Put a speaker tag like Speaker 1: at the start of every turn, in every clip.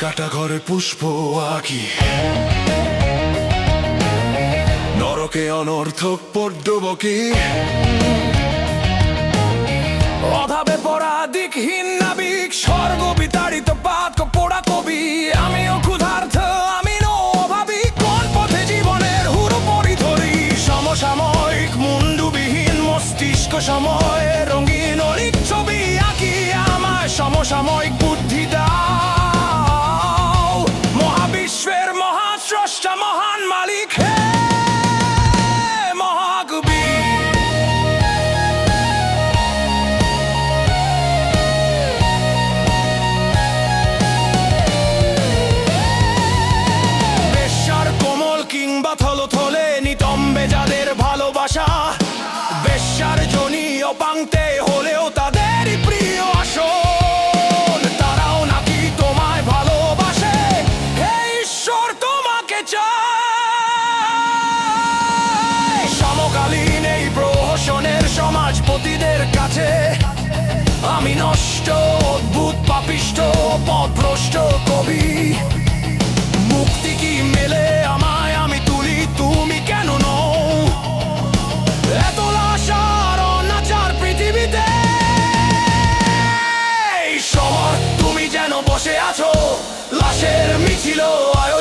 Speaker 1: কাটা ঘরে পুষ্প আঁকি নরকে অনর্থক পদ্মবকি।
Speaker 2: অভাবে পড়া দিকহীন নাবিক, স্বর্গ বিতাড়িত পাত পোড়া কবি। আমিও ক্ষুধার্থ আমি অভাবী কোন পথে জীবনের হুরু পরিধরি। সমসাময়িক মুন্ডুবিহীন মস্তিষ্ক সময় রঙিন অলিক ছবি আঁকি। আমার সমসাময়িক বুদ্ধি কাছে আমি নষ্ট অদ্ভুত পাপিষ্ট পথভ্রষ্ট কবি। মুক্তি কি মেলে আমায় আমি তুলি? তুমি কেন নও? এত লাশার অনাচার পৃথিবীতে। শহর তুমি যেন বসে আছো, লাশের মিছিল আয়োজনে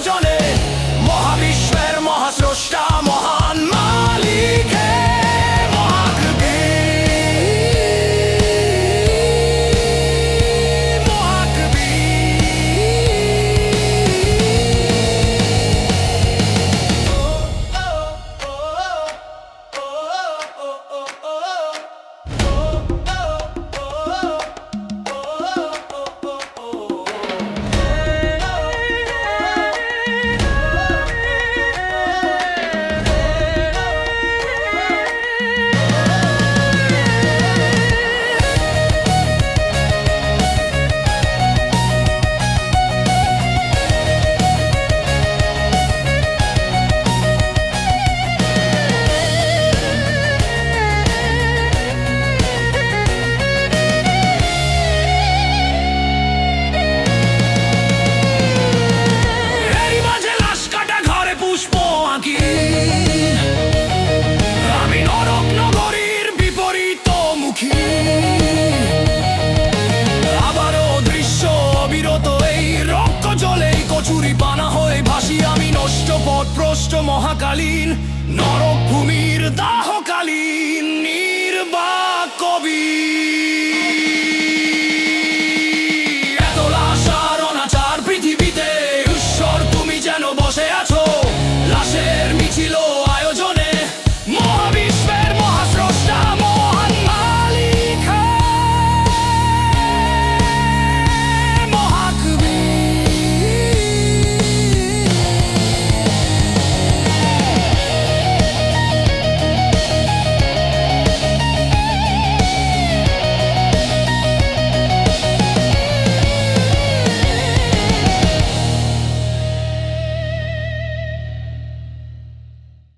Speaker 2: প্রষ্ট মহাকালীন নরক ভূমির দা